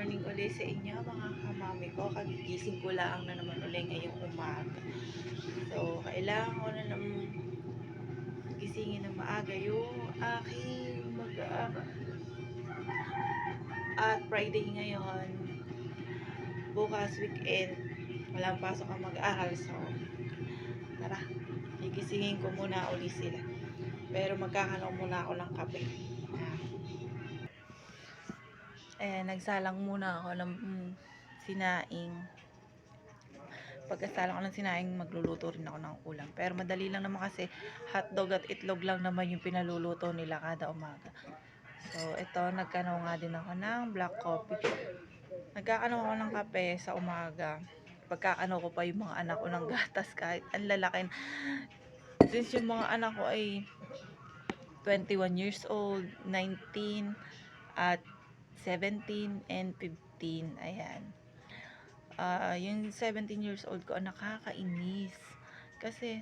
morning ulit sa inyo mga kamami ko. Kagigising ko lang na naman ulit ngayong umaga. So, kailangan ko na naman gisingin na maaga yung aking mag-aaral. At Friday ngayon, bukas weekend, walang pasok ang mag-aaral. So, tara, gigisingin ko muna ulit sila. Pero magkakaroon muna ako ng kape. Ah. Eh, nagsalang muna ako ng mm, sinaing. Pagkasalang ko ng sinaing, magluluto rin ako ng ulam. Pero madali lang naman kasi hotdog at itlog lang naman yung pinaluluto nila kada umaga. So, ito, nagkano nga din ako ng black coffee. Nagkakano ako ng kape sa umaga. Pagkakano ko pa yung mga anak ko ng gatas kahit ang lalaki. Since yung mga anak ko ay 21 years old, 19, at 17 and 15. Ayan. Ah, yung 17 years old ko, nakakainis. Kasi,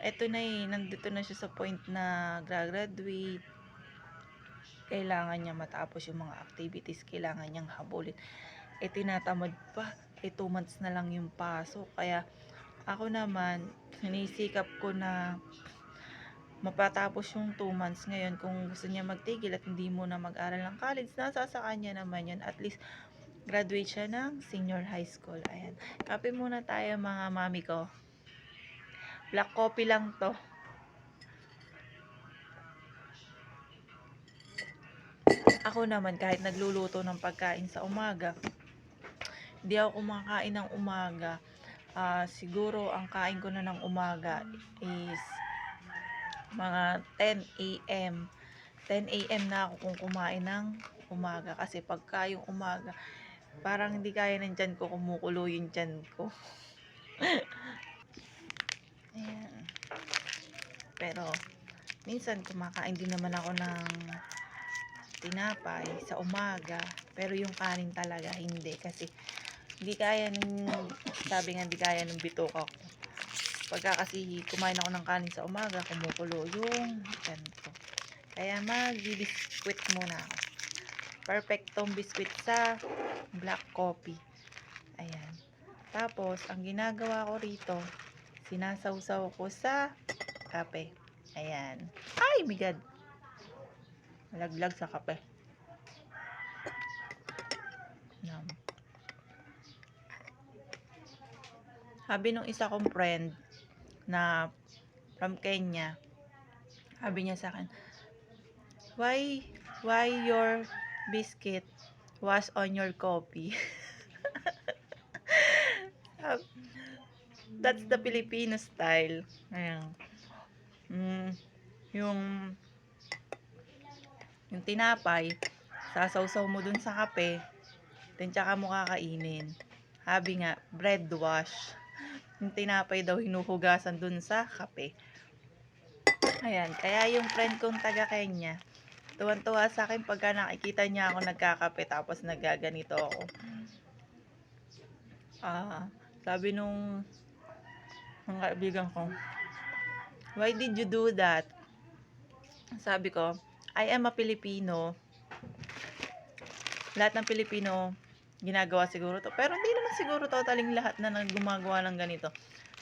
eto na eh, nandito na siya sa point na graduate. Kailangan niya matapos yung mga activities, kailangan niyang habulin. Eh, tinatamad pa. Eh, 2 months na lang yung pasok. Kaya, ako naman, sinisikap ko na mapatapos yung 2 months ngayon kung gusto niya magtigil at hindi mo na mag-aral ng college, nasa sa kanya naman yun. At least, graduate siya ng senior high school. Ayan. Kape muna tayo mga mami ko. Black coffee lang to. Ako naman, kahit nagluluto ng pagkain sa umaga, hindi ako kumakain ng umaga. Ah, siguro, ang kain ko na ng umaga is mga 10 a.m. 10 a.m. na ako kung kumain ng umaga. Kasi pagka yung umaga, parang hindi kaya ng tiyan ko, kumukulo yung tiyan ko. Ayan. Pero, minsan kumakain din naman ako ng tinapay sa umaga. Pero yung kanin talaga, hindi. Kasi, hindi kaya nung, sabi nga, hindi kaya nung bituka ko. Pagka kasi kumain ako ng kanin sa umaga, kumukulo yung tiyan ko. Kaya mag-biscuit muna ako. Perfectong biscuit sa black coffee. Ayan. Tapos, ang ginagawa ko rito, sinasawsaw ko sa kape. Ayan. Ay, my God. Malaglag sa kape. Yan. Sabi nung isa kong friend na from Kenya, sabi niya sa akin, why, why your biscuit was on your coffee? That's the Filipino style. Ayan. Mm, yung yung tinapay, sasawsaw mo dun sa kape, then tsaka mo kakainin. Sabi nga, bread wash. Yung tinapay daw hinuhugasan dun sa kape. Ayan, kaya yung friend kong taga Kenya, tuwan-tuwa sa akin pagka nakikita niya ako nagkakape tapos nagaganito ako. Ah, sabi nung mga kaibigan ko, why did you do that? Sabi ko, I am a Filipino. Lahat ng Pilipino, ginagawa siguro to. Pero hindi siguro totaling lahat na gumagawa ng ganito.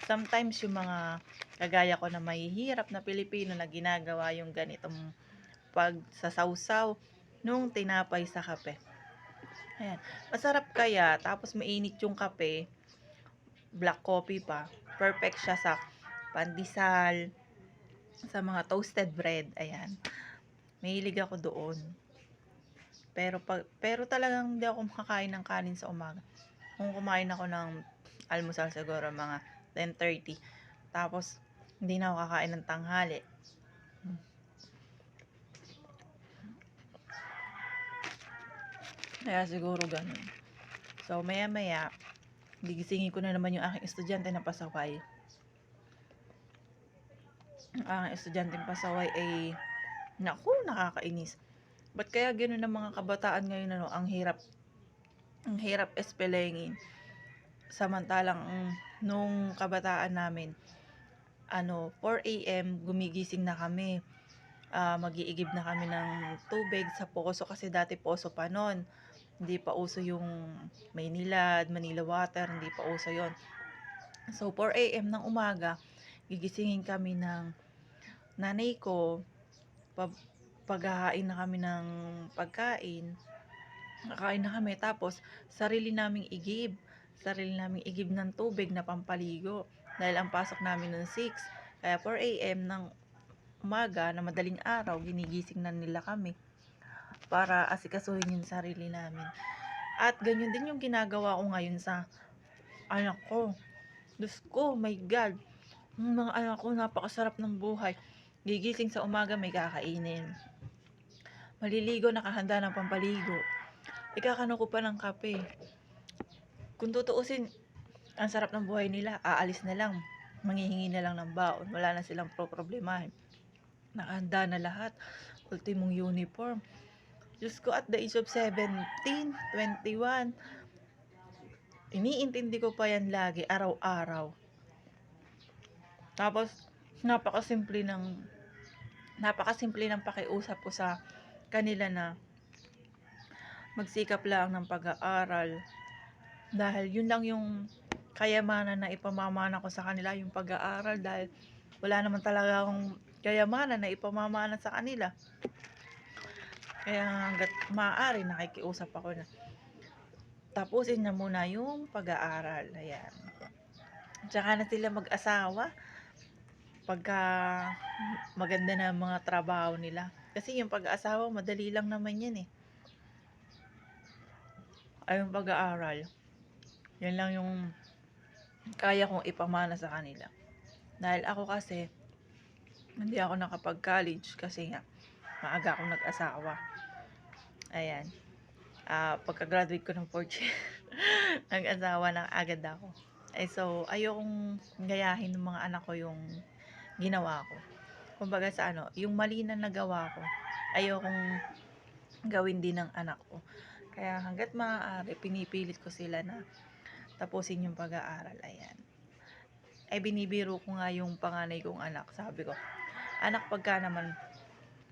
Sometimes yung mga kagaya ko na mahihirap na Pilipino na ginagawa yung ganitong pagsasawsaw nung tinapay sa kape. Ayan. Masarap kaya, tapos mainit yung kape, black coffee pa. Perfect siya sa pandesal, sa mga toasted bread. Ayan. Mahilig ako doon. Pero pag pero talagang hindi ako makakain ng kanin sa umaga. Kung kumain ako ng almusal siguro mga 10:30. Tapos hindi na ako kakain ng tanghali. Kaya siguro ganun. So maya maya, gigisingin ko na naman yung aking estudyante na pasaway. Ang aking estudyante pasaway ay naku, nakakainis. Ba't kaya gano'n ang mga kabataan ngayon ano, ang hirap ang hirap espelengin. Samantalang mm, nung kabataan namin, ano, 4 a.m. gumigising na kami. Ah, mag-iigib na kami ng tubig sa poso kasi dati poso pa noon. Hindi pa uso yung Maynilad, Manila Water, hindi pa uso yon. So, 4 AM ng umaga, gigisingin kami ng nanay ko, paghahain na kami ng pagkain, kakain na kami, tapos sarili naming igib, sarili naming igib ng tubig na pampaligo. Dahil ang pasok namin no'n 6, kaya 4 AM ng umaga na madaling araw, ginigising na nila kami para asikasuhin yung sarili namin. At ganyan din yung ginagawa ko ngayon sa anak ko. Diyos ko, my God! Yung mga anak ko, napakasarap ng buhay. Gigising sa umaga, may kakainin. Maliligo, nakahanda ng pampaligo. Ikakano ko pa ng kape. Kung tutuusin, ang sarap ng buhay nila, aalis na lang. Manghihingi na lang ng baon. Wala na silang pro-problemahin. Nakahanda na lahat. Ultimong uniform. Diyos ko, at the age of 17, 21, iniintindi ko pa yan lagi, araw-araw. Tapos, napakasimple ng napakasimple ng pakiusap ko sa kanila na magsikap lang ng pag-aaral. Dahil yun lang yung kayamanan na ipamamana ko sa kanila yung pag-aaral. Dahil wala naman talaga akong kayamanan na ipamamana sa kanila. Kaya hanggat maaari nakikiusap ako na tapusin na muna yung pag-aaral. Ayan. Tsaka na sila mag-asawa. Pagka maganda na mga trabaho nila. Kasi yung pag-aasawa, madali lang naman yan eh. Ay yung pag-aaral. Yan lang yung kaya kong ipamana sa kanila. Dahil ako kasi, hindi ako nakapag-college kasi nga, maaga akong nag-asawa. Ayan. Ah, pagka-graduate ko ng fourth year, nag-asawa na agad ako. Eh so, ayokong gayahin ng mga anak ko yung ginawa ko. Kumbaga sa ano, yung mali na nagawa ko, ayokong gawin din ng anak ko. Kaya hanggat maaari, pinipilit ko sila na tapusin yung pag-aaral. Ayan. Ay binibiro ko nga yung panganay kong anak. Sabi ko, anak pagka naman,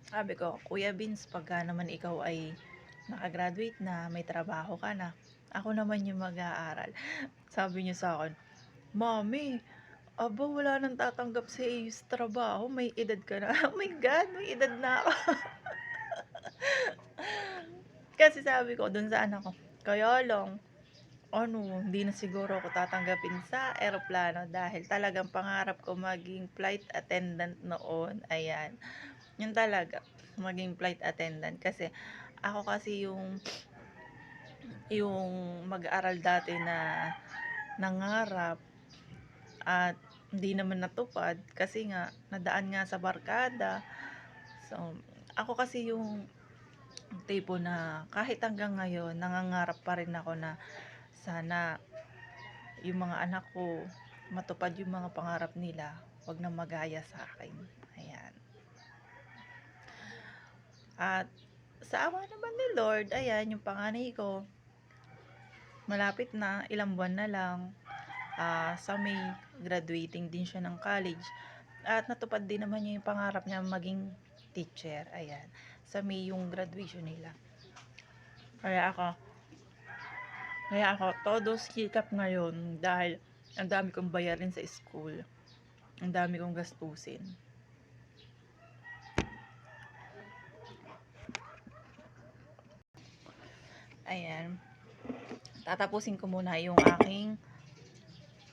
sabi ko, Kuya Vince, pagka naman ikaw ay nakagraduate na, may trabaho ka na, ako naman yung mag-aaral. Sabi niya sa akin, Mami, aba wala nang tatanggap sa iyo sa trabaho, may edad ka na. Oh my God, may edad na ako. Kasi sabi ko dun sa anak ko, kaya lang, ano, hindi na siguro ako tatanggapin sa eroplano dahil talagang pangarap ko maging flight attendant noon. Ayan. Yun talaga, maging flight attendant. Kasi ako kasi yung yung mag-aaral dati na nangarap at hindi naman natupad kasi nga nadaan nga sa barkada. So, ako kasi yung tipo na kahit hanggang ngayon nangangarap pa rin ako na sana yung mga anak ko matupad yung mga pangarap nila. Wag na magaya sa akin. Ayan. At sa awa naman ni Lord ayan yung panganay ko malapit na ilang buwan na lang. Ah, sa May graduating din siya ng college. At natupad din naman niya yung pangarap niya maging teacher. Ayan sa May yung graduation nila. Kaya ako, kaya ako, todo sikap ngayon dahil ang dami kong bayarin sa school. Ang dami kong gastusin. Ayan. Tatapusin ko muna yung aking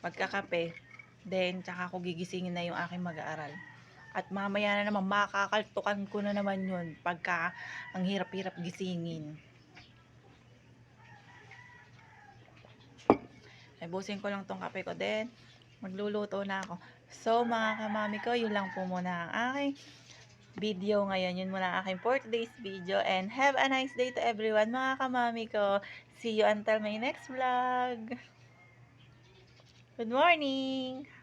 pagkakape. Then, tsaka ako gigisingin na yung aking mag-aaral. At mamaya na naman, makakaltukan ko na naman yun pagka ang hirap-hirap gisingin. Ay, busin ko lang tong kape ko. Then, magluluto na ako. So, mga kamami ko, yun lang po muna ang aking video ngayon. Yun muna ang aking for today's video. And have a nice day to everyone, mga kamami ko. See you until my next vlog. Good morning!